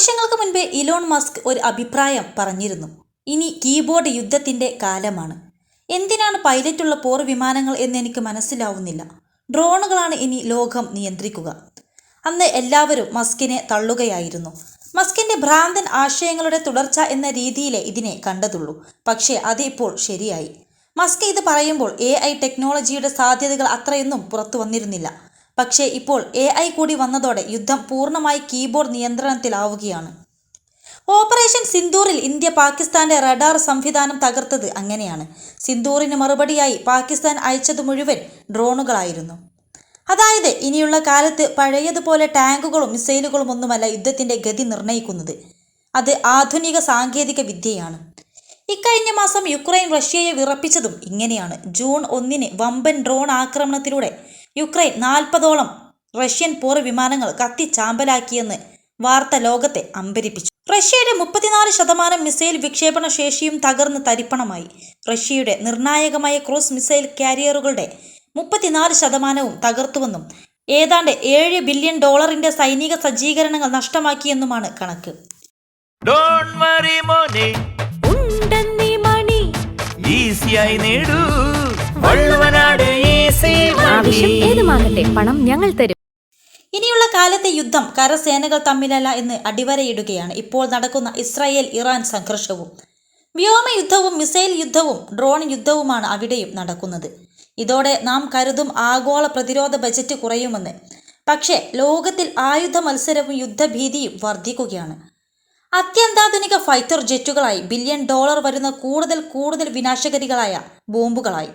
വർഷങ്ങൾക്ക് മുൻപ് Elon Musk ഒരു അഭിപ്രായം പറഞ്ഞിരുന്നു. ഇനി കീബോർഡ് യുദ്ധത്തിന്റെ കാലമാണ്. എന്തിനാണ് പൈലറ്റുള്ള പോർ വിമാനങ്ങൾ എന്ന് എനിക്ക് മനസ്സിലാവുന്നില്ല. ഡ്രോണുകളാണ് ഇനി ലോകം നിയന്ത്രിക്കുക. അന്ന് എല്ലാവരും മസ്കിനെ തള്ളുകയായിരുന്നു. മസ്കിന്റെ ഭ്രാന്തൻ ആശയങ്ങളുടെ തുടർച്ച എന്ന രീതിയിലെ ഇതിനെ കണ്ടതുള്ളൂ. പക്ഷേ അതിപ്പോൾ ശരിയായി. മസ്ക് ഇത് പറയുമ്പോൾ എ ഐ ടെക്നോളജിയുടെ സാധ്യതകൾ അത്രയൊന്നും പുറത്തു വന്നിരുന്നില്ല. പക്ഷേ ഇപ്പോൾ എ ഐ കൂടി വന്നതോടെ യുദ്ധം പൂർണമായി കീബോർഡ് നിയന്ത്രണത്തിലാവുകയാണ്. ഓപ്പറേഷൻ സിന്ദൂറിൽ ഇന്ത്യ പാകിസ്ഥാന്റെ റഡാർ സംവിധാനം തകർത്തത് അങ്ങനെയാണ്. സിന്ദൂറിന് മറുപടിയായി പാകിസ്ഥാൻ അയച്ചത് മുഴുവൻ ഡ്രോണുകളായിരുന്നു. അതായത് ഇനിയുള്ള കാലത്ത് പഴയതുപോലെ ടാങ്കുകളും മിസൈലുകളും ഒന്നുമല്ല യുദ്ധത്തിന്റെ ഗതി നിർണയിക്കുന്നത്. അത് ആധുനിക സാങ്കേതിക വിദ്യയാണ്. ഇക്കഴിഞ്ഞ മാസം യുക്രൈൻ റഷ്യയെ വിറപ്പിച്ചതും ഇങ്ങനെയാണ്. ജൂൺ ഒന്നിന് വമ്പൻ ഡ്രോൺ ആക്രമണത്തിലൂടെ യുക്രൈൻ നാൽപ്പതോളം റഷ്യൻ പോർ വിമാനങ്ങൾ കത്തിച്ചാമ്പലാക്കിയെന്ന് വാർത്ത ലോകത്തെ അമ്പരിപ്പിച്ചു. റഷ്യയുടെ മുപ്പത്തിനാല് ശതമാനം മിസൈൽ വിക്ഷേപണ ശേഷിയും തകർന്ന് തരിപ്പണമായി. റഷ്യയുടെ നിർണായകമായ ക്രൂസ് മിസൈൽ കാരിയറുകളുടെ മുപ്പത്തിനാല് ശതമാനവും തകർത്തുവെന്നും ഏതാണ്ട് ഏഴ് ബില്യൺ ഡോളറിന്റെ സൈനിക സജ്ജീകരണങ്ങൾ നഷ്ടമാക്കിയെന്നുമാണ് കണക്ക്. ഡോൺ വറി മോനെ. ഉണ്ടെന്നീ മണി. ഈസിയായി നേടൂ. വള്ളുവനാട് ആവശ്യം ഏതുമാകട്ടെ പണം ഞങ്ങൾ തരും. ഇനിയുള്ള കാലത്തെ യുദ്ധം കരസേനകൾ തമ്മിലല്ല എന്ന് അടിവരയിടുകയാണ്. ഇപ്പോൾ നടക്കുന്ന ഇസ്രായേൽ ഇറാൻ സംഘർഷവും വ്യോമയുദ്ധവും മിസൈൽ യുദ്ധവും ഡ്രോൺ യുദ്ധവുമാണ് അവിടെയും നടക്കുന്നത്. ഇതോടെ നാം കരുതും ആഗോള പ്രതിരോധ ബജറ്റ് കുറയുമെന്ന്. പക്ഷേ ലോകത്തിൽ ആയുധ മത്സരവും യുദ്ധഭീതിയും വർദ്ധിക്കുകയാണ്. അത്യന്താധുനിക ഫൈറ്റർ ജെറ്റുകളായി ബില്യൺ ഡോളർ വരുന്ന കൂടുതൽ കൂടുതൽ വിനാശകരികളായ ബോംബുകളായി.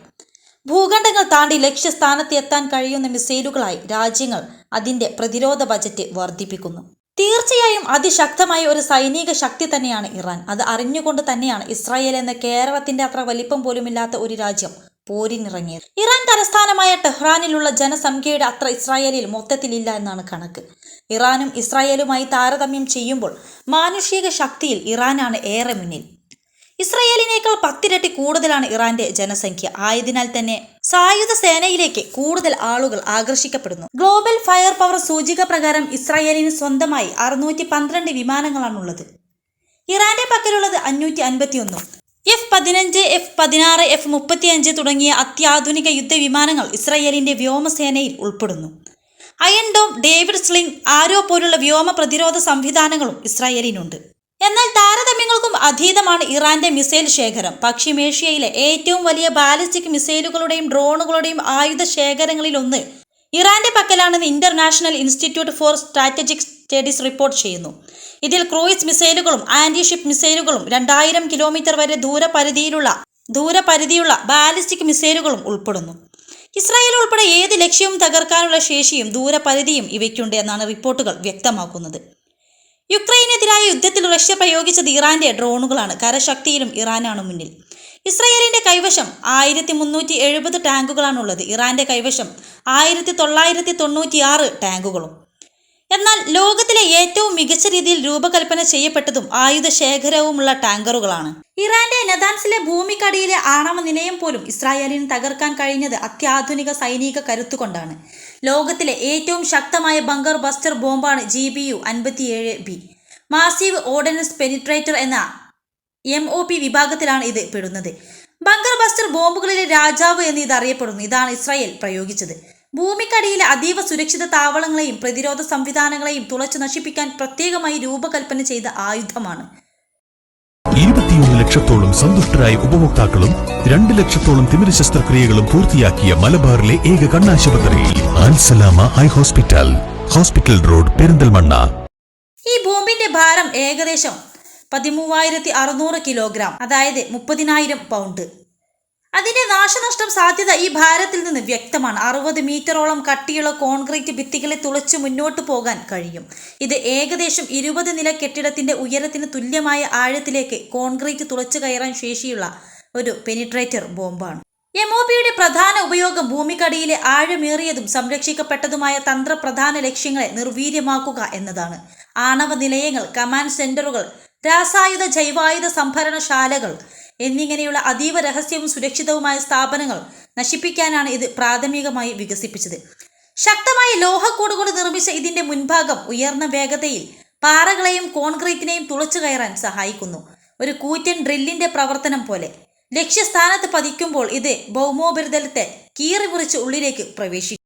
ഭൂഖണ്ഡങ്ങൾ താണ്ടി ലക്ഷ്യസ്ഥാനത്ത് എത്താൻ കഴിയുന്ന മിസൈലുകളായി രാജ്യങ്ങൾ അതിന്റെ പ്രതിരോധ ബജറ്റ് വർദ്ധിപ്പിക്കുന്നു. തീർച്ചയായും അതിശക്തമായ ഒരു സൈനിക ശക്തി തന്നെയാണ് ഇറാൻ. അത് അറിഞ്ഞുകൊണ്ട് തന്നെയാണ് ഇസ്രായേൽ എന്ന കേരളത്തിന്റെ അത്ര വലിപ്പം പോലുമില്ലാത്ത ഒരു രാജ്യം പോരിനിറങ്ങിയത്. ഇറാൻ തലസ്ഥാനമായ ടെഹ്റാനിലുള്ള ജനസംഖ്യയുടെ അത്ര ഇസ്രായേലിൽ മൊത്തത്തിലില്ല എന്നാണ് കണക്ക്. ഇറാനും ഇസ്രായേലുമായി താരതമ്യം ചെയ്യുമ്പോൾ മാനുഷിക ശക്തിയിൽ ഇറാനാണ് ഏറെ മുന്നിൽ. ഇസ്രയേലിനേക്കാൾ പത്തിരട്ടി കൂടുതലാണ് ഇറാന്റെ ജനസംഖ്യ. ആയതിനാൽ തന്നെ സായുധ സേനയിലേക്ക് കൂടുതൽ ആളുകൾ ആകർഷിക്കപ്പെടുന്നു. ഗ്ലോബൽ ഫയർ പവർ സൂചിക പ്രകാരം ഇസ്രായേലിന് സ്വന്തമായി അറുന്നൂറ്റി പന്ത്രണ്ട് വിമാനങ്ങളാണുള്ളത്. ഇറാന്റെ പക്കലുള്ളത് അഞ്ഞൂറ്റി അൻപത്തിയൊന്നും എഫ് പതിനഞ്ച് എഫ് പതിനാറ് എഫ് മുപ്പത്തിയഞ്ച് തുടങ്ങിയ അത്യാധുനിക യുദ്ധവിമാനങ്ങൾ ഇസ്രയേലിന്റെ വ്യോമസേനയിൽ ഉൾപ്പെടുന്നു. Iron Dome David Sling Arrow പോലുള്ള വ്യോമ പ്രതിരോധ സംവിധാനങ്ങളും ഇസ്രായേലിനുണ്ട്. എന്നാൽ താരതമ്യങ്ങൾക്കും അതീതമാണ് ഇറാന്റെ മിസൈൽ ശേഖരം. പശ്ചിമേഷ്യയിലെ ഏറ്റവും വലിയ ബാലിസ്റ്റിക് മിസൈലുകളുടെയും ഡ്രോണുകളുടെയും ആയുധ ശേഖരങ്ങളിൽ ഒന്ന് ഇറാന്റെ പക്കലാണെന്ന് International Institute for Strategic Studies report ചെയ്യുന്നു. ഇതിൽ ക്രൂയിസ് മിസൈലുകളും ആന്റിഷിപ്പ് മിസൈലുകളും രണ്ടായിരം കിലോമീറ്റർ വരെ ദൂരപരിധിയിലുള്ള ദൂരപരിധിയുള്ള ബാലിസ്റ്റിക് മിസൈലുകളും ഉൾപ്പെടുന്നു. ഇസ്രായേൽ ഉൾപ്പെടെ ഏത് ലക്ഷ്യവും തകർക്കാനുള്ള ശേഷിയും ദൂരപരിധിയും ഇവയ്ക്കുണ്ട് എന്നാണ് റിപ്പോർട്ടുകൾ വ്യക്തമാക്കുന്നത്. യുക്രൈനെതിരായ യുദ്ധത്തിൽ റഷ്യ പ്രയോഗിച്ചത് ഇറാന്റെ ഡ്രോണുകളാണ്. കരശക്തിയിലും ഇറാനാണ് മുന്നിൽ. ഇസ്രയേലിന്റെ കൈവശം ആയിരത്തി മുന്നൂറ്റി എഴുപത് ടാങ്കുകളാണുള്ളത്. ഇറാന്റെ കൈവശം ആയിരത്തി തൊള്ളായിരത്തി തൊണ്ണൂറ്റി ആറ് ടാങ്കുകളും. എന്നാൽ ലോകത്തിലെ ഏറ്റവും മികച്ച രീതിയിൽ രൂപകൽപ്പന ചെയ്യപ്പെട്ടതും ആയുധ ശേഖരവുമുള്ള ടാങ്കറുകളാണ്. ഇറാന്റെ നെതാൻസിലെ ഭൂമിക്കടിയിലെ ആണവ നിലയം പോലും ഇസ്രായേലിന് തകർക്കാൻ കഴിഞ്ഞത് അത്യാധുനിക സൈനിക കരുത്തുകൊണ്ടാണ് ലോകത്തിലെ ഏറ്റവും ശക്തമായ ബങ്കർ ബസ്റ്റർ ബോംബാണ് ജി ബി യു അൻപത്തിയേഴ് ബി. മാസീവ് ഓർഡനൻസ് പെനിട്രേറ്റർ എന്ന എം ഒ പി വിഭാഗത്തിലാണ് ഇത് പെടുന്നത്. ബങ്കർ ബസ്റ്റർ ബോംബുകളിലെ രാജാവ് എന്ന് ഇത് അറിയപ്പെടുന്നു ഇതാണ് ഇസ്രായേൽ പ്രയോഗിച്ചത്. ഭൂമിക്കടിയിലെ അതീവ സുരക്ഷിത താവളങ്ങളെയും പ്രതിരോധ സംവിധാനങ്ങളെയും തുളച്ചു നശിപ്പിക്കാൻ പ്രത്യേകമായി രൂപകൽപ്പന ചെയ്ത ആയുധമാണ്. ഇരുപത്തിയൊന്ന് ലക്ഷത്തോളം സന്തുഷ്ടരായ ഉപഭോക്താക്കളും രണ്ട് ലക്ഷത്തോളം തിമിര ശസ്ത്രക്രിയകളും പൂർത്തിയാക്കിയ മലബാറിലെ ഏക കണ്ണാശുപത്രി Ansalama eye hospital hospital road Perinthalmanna. ഈ ബോംബിന്റെ ഭാരം ഏകദേശം പതിമൂവായിരത്തി അറുന്നൂറ് കിലോഗ്രാം അതായത് മുപ്പതിനായിരം പൗണ്ട്. അതിന്റെ നാശനഷ്ടം സാധ്യത ഈ ഭാരത്തിൽ നിന്ന് വ്യക്തമാണ്. അറുപത് മീറ്ററോളം കട്ടിയുള്ള കോൺക്രീറ്റ് ഭിത്തികളെ തുളച്ച് മുന്നോട്ട് പോകാൻ കഴിയും. ഇത് ഏകദേശം ഇരുപത് നില കെട്ടിടത്തിന്റെ ഉയരത്തിന് തുല്യമായ ആഴത്തിലേക്ക് കോൺക്രീറ്റ് തുളച്ചു കയറാൻ ശേഷിയുള്ള ഒരു പെനിട്രേറ്റർ ബോംബാണ്. എം ഒ പിയുടെ പ്രധാന ഉപയോഗം ഭൂമിക്കടിയിലെ ആഴമേറിയതും സംരക്ഷിക്കപ്പെട്ടതുമായ തന്ത്രപ്രധാന ലക്ഷ്യങ്ങളെ നിർവീര്യമാക്കുക എന്നതാണ്. ആണവ നിലയങ്ങൾ കമാൻഡ് സെന്ററുകൾ രാസായുധ ജൈവായുധ സംഭരണശാലകൾ എന്നിങ്ങനെയുള്ള അതീവ രഹസ്യവും സുരക്ഷിതവുമായ സ്ഥാപനങ്ങൾ നശിപ്പിക്കാനാണ് ഇത് പ്രാഥമികമായി വികസിപ്പിച്ചത്. ശക്തമായ ലോഹക്കൂട് കൊണ്ട് നിർമ്മിച്ച ഇതിന്റെ മുൻഭാഗം ഉയർന്ന വേഗതയിൽ പാറകളെയും കോൺക്രീറ്റിനെയും തുളച്ചു കയറാൻ സഹായിക്കുന്നു. ഒരു കൂറ്റൻ ഡ്രില്ലിന്റെ പ്രവർത്തനം പോലെ. ലക്ഷ്യസ്ഥാനത്ത് പതിക്കുമ്പോൾ ഇത് ഭൗമോപരിതലത്തെ കീറി മുറിച്ച് ഉള്ളിലേക്ക് പ്രവേശിക്കും.